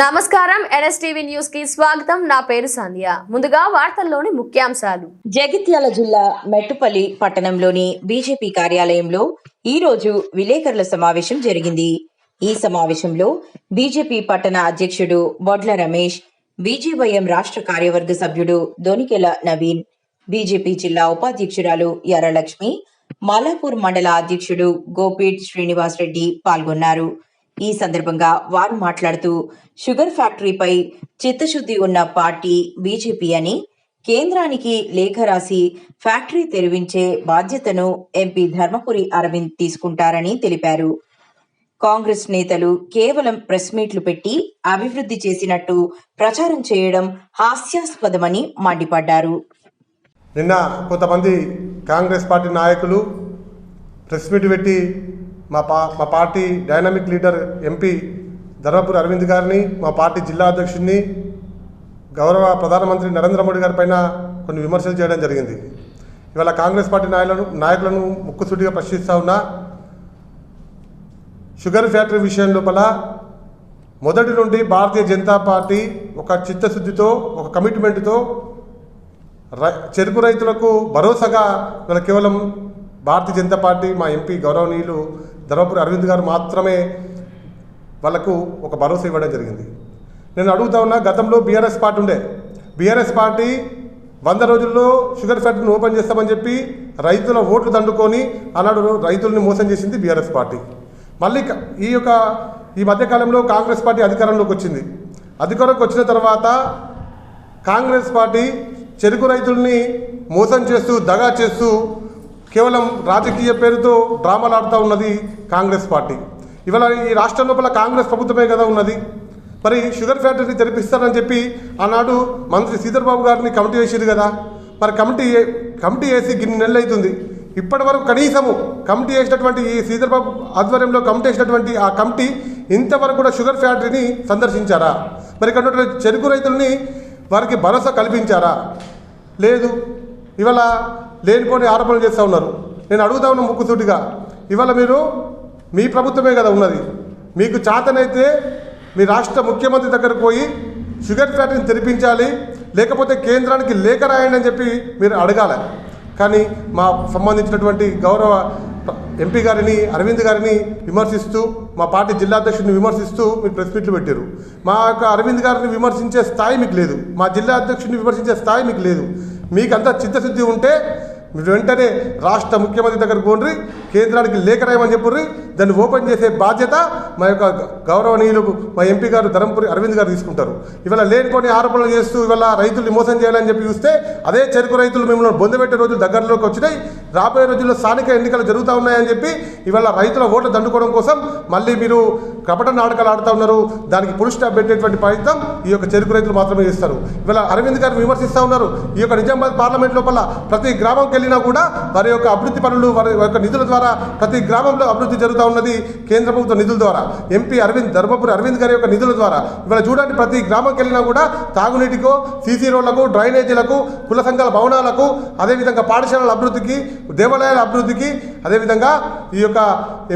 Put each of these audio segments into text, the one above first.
నమస్కారం ఎన్ఎస్టీవీ న్యూస్కి స్వాగతం. నా పేరు సంధ్య. ముందుగా వార్తల్లోని ముఖ్యాంశాలు. జగిత్యాల జిల్లా మెట్టుపల్లి పట్టణంలోని బీజేపీ కార్యాలయంలో ఈ రోజు విలేకరుల సమావేశం జరిగింది. ఈ సమావేశంలో బీజేపీ పట్టణ అధ్యక్షుడు బొడ్ల రమేష్ బీజేవైఎం రాష్ట్ర కార్యవర్గ సభ్యుడు దొనికెల నవీన్ బీజేపీ జిల్లా ఉపాధ్యక్షురాలు ఎర్రలక్ష్మి మాలాపూర్ మండల అధ్యక్షుడు గోపీట్ శ్రీనివాస్ రెడ్డి పాల్గొన్నారు. ఈ సందర్భంగా వారు మాట్లాడుతూ షుగర్ ఫ్యాక్టరీపై చిత్తశుద్ధి ఉన్న పార్టీ బీజేపీ అని కేంద్రానికి లేఖ రాసి ఫ్యాక్టరీ తెరివించే బాధ్యతను ఎంపీ ధర్మపురి అరవింద్ తీసుకుంటారని తెలిపారు. కాంగ్రెస్ నేతలు కేవలం ప్రెస్ మీట్లు పెట్టి అభివృద్ధి చేసినట్టు ప్రచారం చేయడం హాస్యాస్పదమని మండిపడ్డారు. నిన్న కొంతమంది కాంగ్రెస్ పార్టీ నాయకులు ప్రెస్ మీట్ పెట్టి మా పా మా party dynamic leader MP Dharmapuri Arvind గారిని మా పార్టీ జిల్లా అధ్యక్షుడిని గౌరవ ప్రధానమంత్రి నరేంద్ర మోడీ గారి పైన కొన్ని విమర్శలు చేయడం జరిగింది. ఇవాళ కాంగ్రెస్ పార్టీ నాయకులను నాయకులను ముక్కుసూటిగా ప్రశ్నిస్తూ ఉన్నా షుగర్ ఫ్యాక్టరీ విషయం లోపల మొదటి నుండి భారతీయ జనతా పార్టీ ఒక చిత్తశుద్ధితో ఒక కమిట్మెంట్తో రై చెరుకు రైతులకు భరోసాగా ఇవాళ కేవలం భారతీయ జనతా పార్టీ మా ఎంపీ గౌరవనీయులు ధర్మపురి అరవింద్ గారు మాత్రమే వాళ్ళకు ఒక భరోసా ఇవ్వడం జరిగింది. నేను అడుగుతా ఉన్నా గతంలో బీఆర్ఎస్ పార్టీ ఉండే. బీఆర్ఎస్ పార్టీ వంద రోజుల్లో షుగర్ ఫ్యాక్టరీని ఓపెన్ చేస్తామని చెప్పి రైతుల ఓట్లు దండుకొని ఆనాడు రైతుల్ని మోసం చేసింది బీఆర్ఎస్ పార్టీ. మళ్ళీ ఈ యొక్క ఈ మధ్యకాలంలో కాంగ్రెస్ పార్టీ అధికారంలోకి వచ్చింది. అధికారంలోకి వచ్చిన తర్వాత కాంగ్రెస్ పార్టీ చెరుకు రైతుల్ని మోసం చేస్తూ దగా చేస్తూ కేవలం రాజకీయ పేరుతో డ్రామాలు ఆడుతూ ఉన్నది కాంగ్రెస్ పార్టీ. ఇవాళ ఈ రాష్ట్రం లోపల కాంగ్రెస్ ప్రభుత్వమే కదా ఉన్నది. మరి షుగర్ ఫ్యాక్టరీ తెరిపిస్తారని చెప్పి ఆనాడు మంత్రి సీధర్బాబు గారిని కమిటీ వేసారు కదా. మరి కమిటీ కమిటీ వేసి గిన్ని నెలలు అవుతుంది ఇప్పటి వరకు కనీసము కమిటీ వేసినటువంటి ఈ శ్రీధర్ ఆధ్వర్యంలో కమిటీ వేసినటువంటి ఆ కమిటీ ఇంతవరకు కూడా షుగర్ ఫ్యాక్టరీని సందర్శించారా? మరి ఇక్కడ ఉన్నటువంటి చెరుకు రైతుల్ని వారికి భరోసా కల్పించారా? లేదు. ఇవాళ లేనిపోని ఆరోపణలు చేస్తూ ఉన్నారు. నేను అడుగుతా ఉన్న ముక్కుసూటిగా ఇవాళ మీరు మీ ప్రభుత్వమే కదా ఉన్నది. మీకు చేతనైతే మీ రాష్ట్ర ముఖ్యమంత్రి దగ్గరకు పోయి షుగర్ ఫ్యాక్టరీని తెరిపించాలి లేకపోతే కేంద్రానికి లేఖ రాయండి అని చెప్పి మీరు అడగాలి. కానీ మా సంబంధించినటువంటి గౌరవ ఎంపీ గారిని అరవింద్ గారిని విమర్శిస్తూ మా పార్టీ జిల్లా అధ్యక్షుడిని విమర్శిస్తూ మీరు ప్రెస్ మీట్లు పెట్టారు. మా యొక్క అరవింద్ గారిని విమర్శించే స్థాయి మీకు లేదు. మా జిల్లా అధ్యక్షుడిని విమర్శించే స్థాయి మీకు లేదు. మీకంతా చిత్తశుద్ధి ఉంటే వెంటనే రాష్ట్ర ముఖ్యమంత్రి దగ్గరకు పోండి కేంద్రానికి లేఖ రాయమని చెప్పుర్రి దాన్ని ఓపెన్ చేసే బాధ్యత మా యొక్క గౌరవనీయులు మా ఎంపీ గారు ధరంపురి అరవింద్ గారు తీసుకుంటారు. ఇవాళ లేనిపోని ఆరోపణలు చేస్తూ ఇవాళ రైతుల్ని మోసం చేయాలని చెప్పి చూస్తే అదే చెరుకు రైతులు మిమ్మల్ని బొందబెట్టే రోజులు దగ్గరలోకి వచ్చినాయి. రాబోయే రోజుల్లో స్థానిక ఎన్నికలు జరుగుతూ ఉన్నాయని చెప్పి ఇవాళ రైతుల ఓట్లు దండుకోవడం కోసం మళ్ళీ మీరు కపట నాటకాలు ఆడుతూ ఉన్నారు. దానికి పురుష స్టాప్ పెట్టేటువంటి ప్రయత్నం ఈ యొక్క చెరుకు రైతులు మాత్రమే చేస్తారు. ఇవాళ అరవింద్ గారు విమర్శిస్తూ ఉన్నారు. ఈ యొక్క నిజామాబాద్ పార్లమెంట్ లోపల ప్రతి గ్రామంకి వెళ్ళినా కూడా వారి యొక్క అభివృద్ధి పనులు వారి యొక్క నిధుల ద్వారా ప్రతి గ్రామంలో అభివృద్ధి జరుగుతూ ఉన్నది కేంద్ర ప్రభుత్వ నిధుల ద్వారా. ఎంపీ అరవింద్ ధర్మపురి అరవింద్ గారి యొక్క నిధుల ద్వారా. ఇవాళ చూడండి ప్రతి గ్రామంకి వెళ్ళినా కూడా తాగునీటికో సీసీ రోడ్లకు డ్రైనేజీలకు కుల సంఘాల భవనాలకు అదేవిధంగా పాఠశాలల అభివృద్ధికి దేవాలయాల అభివృద్ధికి అదేవిధంగా ఈ యొక్క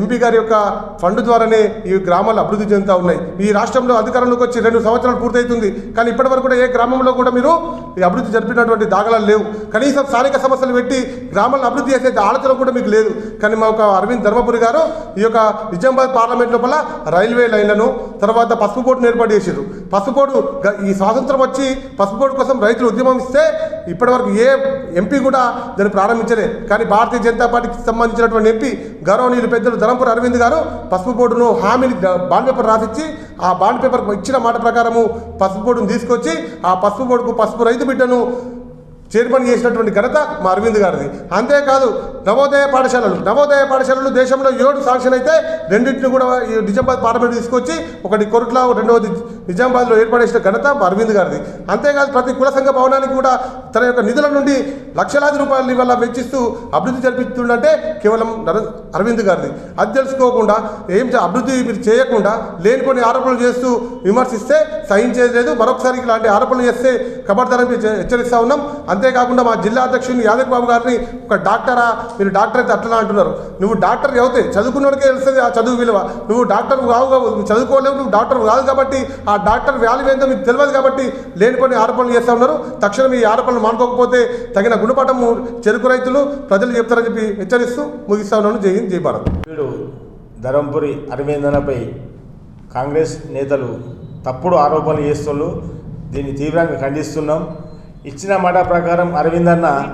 ఎంపీ గారి యొక్క ఫండ్ ద్వారానే ఈ గ్రామాలు అభివృద్ధి చెందుతూ ఉన్నాయి. ఈ రాష్ట్రంలో అధికారంలోకి వచ్చి రెండు సంవత్సరాలు పూర్తవుతుంది కానీ ఇప్పటివరకు కూడా ఏ గ్రామంలో కూడా మీరు ఈ అభివృద్ధి జరిపినటువంటి దాఖలాలు లేవు. కనీసం స్థానిక సమస్యలు పెట్టి గ్రామాలను అభివృద్ధి చేసే ఆలోచన కూడా మీకు లేదు. కానీ మా ఒక అరవింద్ ధర్మపురి గారు ఈ యొక్క నిజామాబాద్ పార్లమెంట్ లోపల రైల్వే లైన్లను తర్వాత పసుపు బోర్డును ఏర్పాటు చేశారు పసుపు బోర్డు ఈ స్వాతంత్రం వచ్చి పసుపు బోర్డు కోసం రైతులు ఉద్యమం ఇస్తే ఇప్పటివరకు ఏ ఎంపీ కూడా దాన్ని ప్రారంభించలేదు కానీ భారతీయ జనతా పార్టీకి సంబంధించినటువంటి ఎంపీ గౌరవనీయులు పెద్దలు ధరంపురి అరవింద్ గారు పసుపు బోర్డును హామీని బాండ్ పేపర్ రాసిచ్చి ఆ బాండ్ పేపర్ ఇచ్చిన మాట ప్రకారము పసుపు బోర్డును తీసుకొచ్చి ఆ పసుపు బోర్డుకు పసుపు రైతు బిడ్డను చైర్మన్ చేసినటువంటి ఘనత మా అరవింద్ గారిది. అంతేకాదు నవోదయ పాఠశాలలు. నవోదయ పాఠశాలలు దేశంలో ఏడు సాంక్షన్ అయితే రెండింటిని కూడా ఈ నిజామాబాద్ పార్లమెంట్ తీసుకొచ్చి ఒకటి కొరట్ల రెండవది నిజామాబాద్లో ఏర్పడేసిన ఘనత మా అరవింద్ గారిది. అంతేకాదు ప్రతి కుల సంఘ భవనానికి కూడా తన యొక్క నిధుల నుండి లక్షలాది రూపాయల వల్ల వెచ్చిస్తూ అభివృద్ధి జరిపిస్తుందంటే కేవలం అరవింద్ గారిది. అది తెలుసుకోకుండా ఏం అభివృద్ధి మీరు చేయకుండా కొన్ని ఆరోపణలు చేస్తూ విమర్శిస్తే సహించేది లేదు. మరొకసారి ఇలాంటి ఆరోపణలు చేస్తే కబడ్దారం హెచ్చరిస్తా ఉన్నాం. అంతేకాకుండా మా జిల్లా అధ్యక్షుని యాదవ్ బాబు గారిని ఒక డాక్టరా మీరు డాక్టర్ అయితే అట్లా అంటున్నారు. నువ్వు డాక్టర్ అవుతే చదువుకున్నోడికే తెలుస్తుంది ఆ చదువు విలువ. నువ్వు డాక్టర్ కావు నువ్వు చదువుకోలేవు నువ్వు డాక్టర్ కాదు కాబట్టి ఆ డాక్టర్ వాల్యూ ఏందో మీకు తెలియదు కాబట్టి లేనిపోయిన ఆరోపణలు చేస్తూ ఉన్నారు. తక్షణం ఈ ఆరోపణలు మానుకోకపోతే తగిన గుణపాఠము చెరుకు రైతులు ప్రజలు చెప్తారని చెప్పి హెచ్చరిస్తూ ముగిస్తా ఉన్నాను. జై హింద్ జై భారత్. వీడు ధరంపురి అరవిందనపై కాంగ్రెస్ నేతలు తప్పుడు ఆరోపణలు చేస్తున్నారు. దీన్ని తీవ్రంగా ఖండిస్తున్నాం. ఇచ్చిన మాట ప్రకారం అరవింద్ అన్న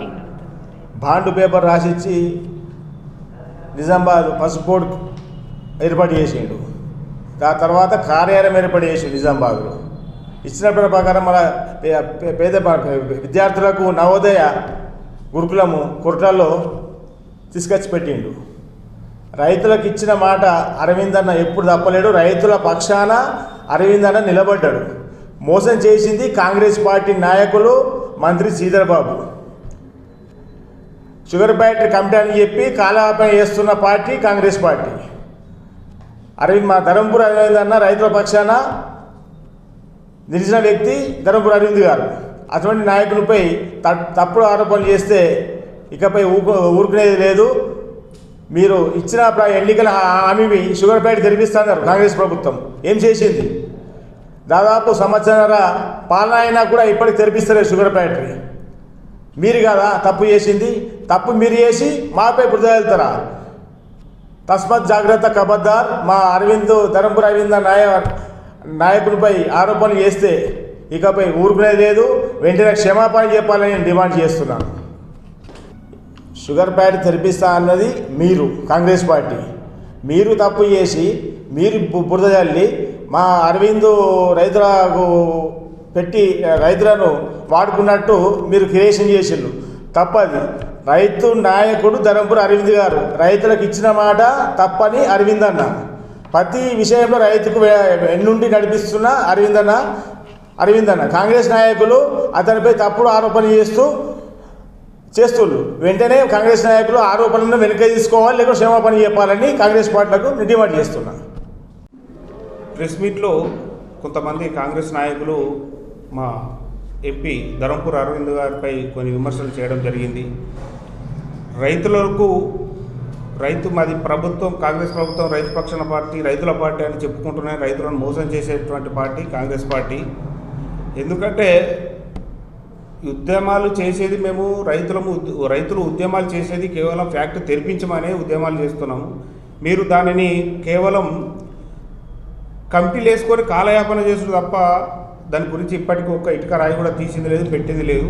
బాండ్ పేపర్ రాసిచ్చి నిజామాబాద్ పసుపు బోర్డు ఏర్పాటు చేసిండు. ఆ తర్వాత కార్యాలయం ఏర్పాటు చేసిండు నిజామాబాద్లో ఇచ్చిన ప్రకారం మన పే- పేద విద్యార్థులకు నవోదయ గురుకులము కొరటాల్లో తీసుకొచ్చి పెట్టిండు. రైతులకు ఇచ్చిన మాట అరవింద్ అన్న ఎప్పుడు తప్పలేడు రైతుల పక్షాన అరవింద్ అన్న నిలబడ్డాడు. మోసం చేసింది కాంగ్రెస్ పార్టీ నాయకులు మంత్రి శ్రీధర్బాబు షుగర్ ఫ్యాక్టరీ కమిటీ అని చెప్పి కాలయాపన చేస్తున్న పార్టీ కాంగ్రెస్ పార్టీ. అరవింద్ మా ధరంపూర్ అరవింద్ అన్న రైతుల పక్షాన నిలిచిన వ్యక్తి ధరంపూర్ అరవింద్ గారు. అటువంటి నాయకులపై తప్పుడు ఆరోపణలు చేస్తే ఇకపై ఊకు ఊరుకునేది లేదు. మీరు ఇచ్చిన ప్ర- ఎన్నికల హామీని షుగర్ ఫ్యాక్టరీ తెరిపిస్తున్నారు కాంగ్రెస్ ప్రభుత్వం. ఏం చేసింది? దాదాపు సంవత్సరాల పాలన అయినా కూడా ఇప్పటికి తెరిపిస్తలేదు షుగర్ ఫ్యాక్టరీ. మీరు కదా? తప్పు చేసింది? తప్పు మీరు చేసి మాపై బురద తస్మత్ జాగ్రత్త కబద్దార్. మా అరవింద్ ధర్మపుర అరవింద నాయ నాయకునిపై ఆరోపణలు చేస్తే ఇకపై ఊరుకునేది లేదు. వెంటనే క్షమాపణ చెప్పాలని నేను డిమాండ్ చేస్తున్నాను. షుగర్ ప్యాడ్ తెరిపిస్తా అన్నది మీరు కాంగ్రెస్ పార్టీ. మీరు తప్పు చేసి మీరు బురద చల్లి మా అరవిందు రైతులకు పెట్టి రైతులను వాడుకున్నట్టు మీరు క్రియేషన్ చేసిండ్రు. తప్పది. రైతు నాయకుడు ధరంపూర్ అరవింద్ గారు రైతులకు ఇచ్చిన మాట తప్పని అరవింద్ అన్న. ప్రతి విషయంలో రైతుకు ఎన్నుండి నడిపిస్తున్న అరవింద్ అన్న అరవింద్ అన్న. కాంగ్రెస్ నాయకులు అతనిపై తప్పుడు ఆరోపణ చేస్తూ చేస్తున్నారు వెంటనే కాంగ్రెస్ నాయకులు ఆరోపణలను వెనక తీసుకోవాలి లేకపోతే క్షమాపణ చెప్పాలని కాంగ్రెస్ పార్టీలకు డిమాండ్ చేస్తున్నాను ప్రెస్ మీట్లో కొంతమంది కాంగ్రెస్ నాయకులు మా ఎంపీ ధరంపూర్ అరవింద్ గారిపై కొన్ని విమర్శలు చేయడం జరిగింది. రైతులకు రైతు మాది ప్రభుత్వం కాంగ్రెస్ ప్రభుత్వం రైతు పక్షాన పార్టీ రైతుల పార్టీ అని చెప్పుకుంటున్నాయి. రైతులను మోసం చేసేటువంటి పార్టీ కాంగ్రెస్ పార్టీ. ఎందుకంటే ఉద్యమాలు చేసేది మేము రైతులము రైతులు ఉద్యమాలు చేసేది కేవలం ఫ్యాక్టరీ తెరిపించమనే ఉద్యమాలు చేస్తున్నాము. మీరు దానిని కేవలం కమిటీలు వేసుకొని కాలయాపన చేసుడు తప్ప దాని గురించి ఇప్పటికీ ఒక్క ఇటుక రాయి కూడా తీసింది లేదు పెట్టింది లేదు.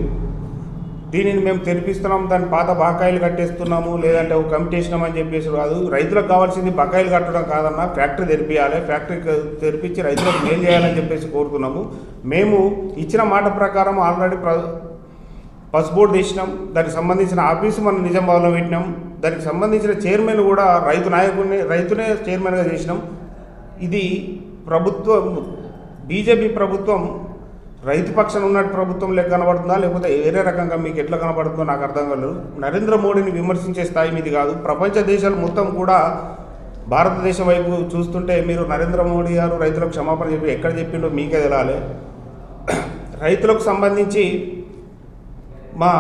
దీనిని మేము తెరిపిస్తున్నాం దాని పాత బకాయిలు కట్టేస్తున్నాము లేదంటే ఒక కమిటీ వేసినామని చెప్పేసి కాదు. రైతులకు కావాల్సింది బకాయిలు కట్టడం కాదన్నా ఫ్యాక్టరీ తెరిపియాలి ఫ్యాక్టరీ తెరిపించి రైతులకు మేలు చేయాలని చెప్పేసి కోరుతున్నాము. మేము ఇచ్చిన మాట ప్రకారం ఆల్రెడీ ప్ర పసు బోర్డు తీసినాం దానికి సంబంధించిన ఆఫీసు మనం నిజామాబాద్లో పెట్టినాం. దానికి సంబంధించిన చైర్మన్ కూడా రైతు నాయకుడిని రైతునే చైర్మన్గా చేసినాం. ఇది ప్రభుత్వం బీజేపీ ప్రభుత్వం రైతు పక్షం ఉన్నట్టు ప్రభుత్వం లెక్క కనబడుతుందా? లేకపోతే వేరే రకంగా మీకు ఎట్లా కనబడుతుందో నాకు అర్థం కాలేదు. నరేంద్ర మోడీని విమర్శించే స్థాయి మీది కాదు. ప్రపంచ దేశాలు మొత్తం కూడా భారతదేశం వైపు చూస్తుంటే మీరు నరేంద్ర మోడీ గారు రైతులకు క్షమాపణ చెప్పి ఎక్కడ చెప్పిండో మీకే తెలాలి రైతులకు సంబంధించి మా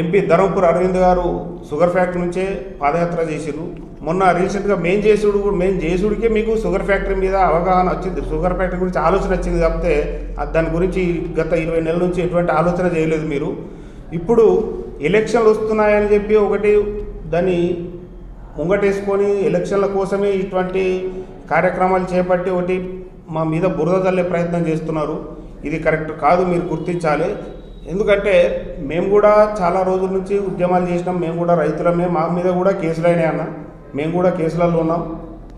ఎంపీ ధర్మపూర్ అరవింద్ గారు షుగర్ ఫ్యాక్టరీ నుంచే పాదయాత్ర చేసిరు మొన్న రీసెంట్గా మేం చేసుడు కూడా మేం చేసుడికే మీకు షుగర్ ఫ్యాక్టరీ మీద అవగాహన వచ్చింది. షుగర్ ఫ్యాక్టరీ గురించి ఆలోచన వచ్చింది కాకపోతే దాని గురించి గత ఇరవై నెలల నుంచి ఎటువంటి ఆలోచన చేయలేదు మీరు. ఇప్పుడు ఎలక్షన్లు వస్తున్నాయని చెప్పి ఒకటి దాన్ని ముంగటేసుకొని ఎలక్షన్ల కోసమే ఇటువంటి కార్యక్రమాలు చేపట్టి ఒకటి మా మీద బురద చల్లే ప్రయత్నం చేస్తున్నారు. ఇది కరెక్ట్ కాదు మీరు గుర్తించాలి. ఎందుకంటే మేము కూడా చాలా రోజుల నుంచి ఉద్యమాలు చేసినాం. మేము కూడా రైతులమే మా మీద కూడా కేసులు అన్న. మేము కూడా కేసులలో ఉన్నాం.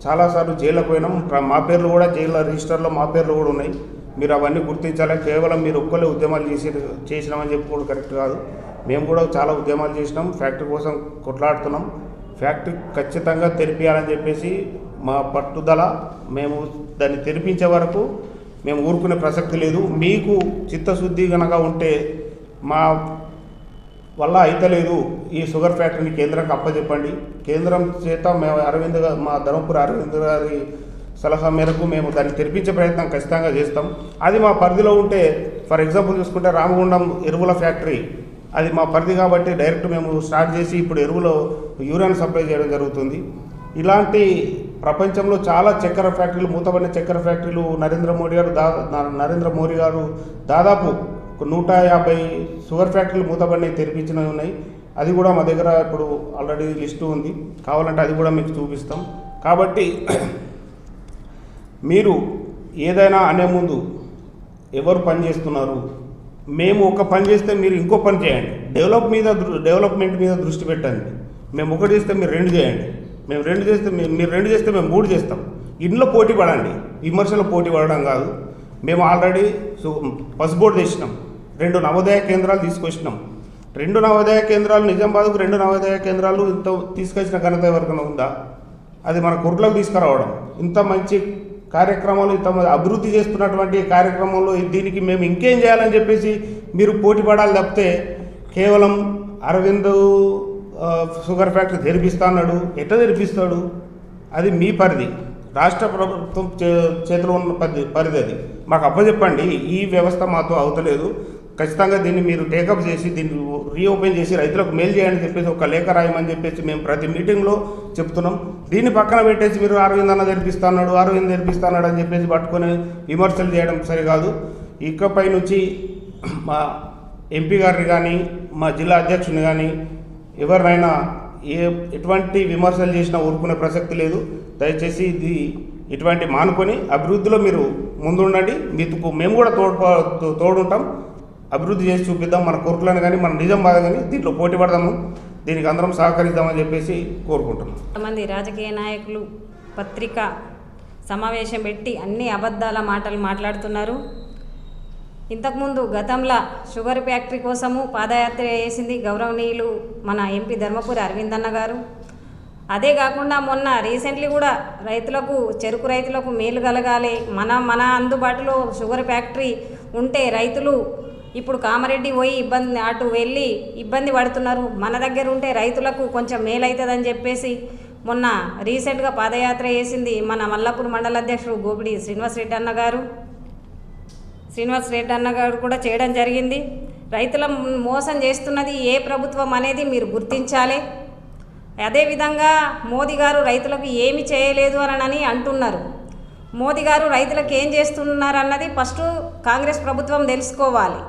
చాలాసార్లు జైల్లో పోయినాం. మా పేర్లు కూడా జైల్లో రిజిస్టర్లో మా పేర్లు కూడా ఉన్నాయి. మీరు అవన్నీ గుర్తించాలి. కేవలం మీరు ఒక్కలే ఉద్యమాలు చేసి చేసినామని చెప్పి కూడా కరెక్ట్ కాదు. మేము కూడా చాలా ఉద్యమాలు చేసినాం. ఫ్యాక్టరీ కోసం కొట్లాడుతున్నాం. ఫ్యాక్టరీ ఖచ్చితంగా తెరిపియాలని చెప్పేసి మా పట్టుదల మేము దాన్ని తెరిపించే వరకు మేము ఊరుకునే ప్రసక్తి లేదు. మీకు చిత్తశుద్ధి కనుక ఉంటే మా వల్ల అయితలేదు. ఈ షుగర్ ఫ్యాక్టరీని కేంద్రానికి అప్పచెప్పండి కేంద్రం చేత మేము అరవింద్ మా ధర్మపురి అరవింద్ గారి సలహా మేరకు మేము దాన్ని తెరిపించే ప్రయత్నం ఖచ్చితంగా చేస్తాం. అది మా పరిధిలో ఉంటే ఫర్ ఎగ్జాంపుల్ చూసుకుంటే రామగుండం ఎరువుల ఫ్యాక్టరీ అది మా పరిధి కాబట్టి డైరెక్ట్ మేము స్టార్ట్ చేసి ఇప్పుడు ఎరువులో యూరియాను సప్లై చేయడం జరుగుతుంది. ఇలాంటి ప్రపంచంలో చాలా చక్కెర ఫ్యాక్టరీలు మూతపడిన చక్కెర ఫ్యాక్టరీలు నరేంద్ర మోడీ గారు దా నరేంద్ర మోడీ గారు దాదాపు ఒక నూట యాభై షుగర్ ఫ్యాక్టరీలు మూతబడినవి తెరిపించినవి ఉన్నాయి. అది కూడా మా దగ్గర ఇప్పుడు ఆల్రెడీ లిస్టు ఉంది. కావాలంటే అది కూడా మీకు చూపిస్తాం. కాబట్టి మీరు ఏదైనా అనే ముందు ఎవరు పని చేస్తున్నారు? మేము ఒక పని చేస్తే మీరు ఇంకో పని చేయండి. డెవలప్ మీద డెవలప్మెంట్ మీద దృష్టి పెట్టండి. మేము ఒకటి చేస్తే మీరు రెండు చేయండి. మేము రెండు చేస్తే మీరు రెండు చేస్తే మేము మూడు చేస్తాం. ఇంట్లో పోటీ పడండి. విమర్శలో పోటీ పడడం కాదు. మేము ఆల్రెడీ సు పసుబోర్డు తెచ్చినాం. రెండు నవోదయ కేంద్రాలు తీసుకొచ్చినాం. రెండు నవోదయ కేంద్రాలు నిజామాబాద్కు రెండు నవోదయ కేంద్రాలు ఇంత తీసుకొచ్చిన ఘనత ఎవరికైనా ఉందా? అది మన కుర్లకు తీసుకురావడం. ఇంత మంచి కార్యక్రమాలు ఇంత అభివృద్ధి చేస్తున్నటువంటి కార్యక్రమంలో దీనికి మేము ఇంకేం చేయాలని చెప్పేసి మీరు పోటీ పడాలి తప్పితే కేవలం అరవింద్ షుగర్ ఫ్యాక్టరీ తెరిపిస్తా అన్నాడు. ఎట్లా తెరిపిస్తాడు? అది మీ పరిధి. రాష్ట్ర ప్రభుత్వం చే- చేతిలో ఉన్న పరిధి పరిధి అది. మాకు అప్పచెప్పండి. ఈ వ్యవస్థ మాతో అవుతలేదు. ఖచ్చితంగా దీన్ని మీరు టేకప్ చేసి దీన్ని రీఓపెన్ చేసి రైతులకు మేలు చేయాలని చెప్పేసి ఒక లేఖ రాయమని చెప్పేసి మేము ప్రతి మీటింగ్లో చెప్తున్నాం. దీన్ని పక్కన పెట్టేసి మీరు అరవింద్ అన్న తెరిపిస్తాడు అరవింద్ తెరిపిస్తాడు అని చెప్పేసి పట్టుకొని విమర్శలు చేయడం సరికాదు. ఇకపై నుంచి మా ఎంపీ గారిని కానీ మా జిల్లా అధ్యక్షుని కానీ ఎవరినైనా ఏ ఎటువంటి విమర్శలు చేసినా ఊరుకునే ప్రసక్తి లేదు. దయచేసి ఇది ఇటువంటి మానుకొని అభివృద్ధిలో మీరు ముందుండండి. మీకు మేము కూడా తోడు తోడుంటాం. అభివృద్ధి చేసి చూపిద్దాం మన కోర్టులను కానీ మన నిజామాబాద్ కానీ దీంట్లో పోటీ పడదాము. దీనికి అందరం సహకరిద్దామని చెప్పేసి కోరుకుంటున్నాం. కొంతమంది రాజకీయ నాయకులు పత్రిక సమావేశం పెట్టి అన్ని అబద్ధాల మాటలు మాట్లాడుతున్నారు. ఇంతకుముందు గతంలో షుగర్ ఫ్యాక్టరీ కోసము పాదయాత్ర చేసింది గౌరవనీయులు మన ఎంపీ ధర్మపురి అరవింద్ అన్న గారు. అదే కాకుండా మొన్న రీసెంట్లీ కూడా రైతులకు చెరుకు రైతులకు మేలు కలగాలి మన మన అందుబాటులో షుగర్ ఫ్యాక్టరీ ఉంటే రైతులు ఇప్పుడు కామారెడ్డి పోయి ఇబ్బంది అటు వెళ్ళి ఇబ్బంది పడుతున్నారు. మన దగ్గర ఉంటే రైతులకు కొంచెం మేలవుతుందని చెప్పేసి మొన్న రీసెంట్గా పాదయాత్ర చేసింది మన మల్లాపూర్ మండల అధ్యక్షుడు గోపిడి శ్రీనివాస్ రెడ్డి అన్న గారు. శ్రీనివాస్ రెడ్డి అన్న గారు కూడా చేయడం జరిగింది. రైతుల మోసం చేస్తున్నది ఏ ప్రభుత్వం అనేది మీరు గుర్తించాలి. అదేవిధంగా మోదీ గారు రైతులకు ఏమి చేయలేదు అని అంటున్నారు. మోదీ గారు రైతులకు ఏం చేస్తున్నారు అన్నది ఫస్ట్ కాంగ్రెస్ ప్రభుత్వం తెలుసుకోవాలి.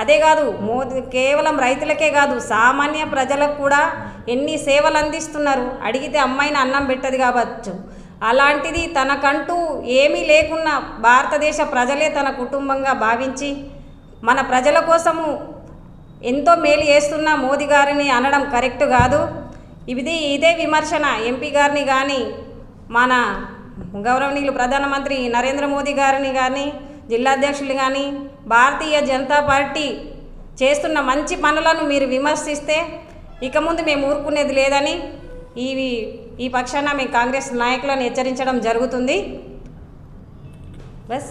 అదే కాదు మోదీ కేవలం రైతులకే కాదు సామాన్య ప్రజలకు కూడా ఎన్ని సేవలు అందిస్తున్నారు? అడిగితే అమ్మాయిని అన్నం పెట్టదు కావచ్చు. అలాంటిది తనకంటూ ఏమీ లేకున్నా భారతదేశ ప్రజలే తన కుటుంబంగా భావించి మన ప్రజల కోసము ఎంతో మేలు చేస్తున్న మోదీ గారిని అనడం కరెక్ట్ కాదు. ఇది ఇదే విమర్శన. ఎంపీ గారిని కానీ మన గౌరవనీయులు ప్రధానమంత్రి నరేంద్ర మోదీ గారిని కానీ జిల్లా అధ్యక్షులు కానీ భారతీయ జనతా పార్టీ చేస్తున్న మంచి పనులను మీరు విమర్శిస్తే ఇక ముందు మేము ఊరుకునేది లేదని ఈ ఈ పక్షాన మేము కాంగ్రెస్ నాయకులను హెచ్చరించడం జరుగుతుంది. బస్.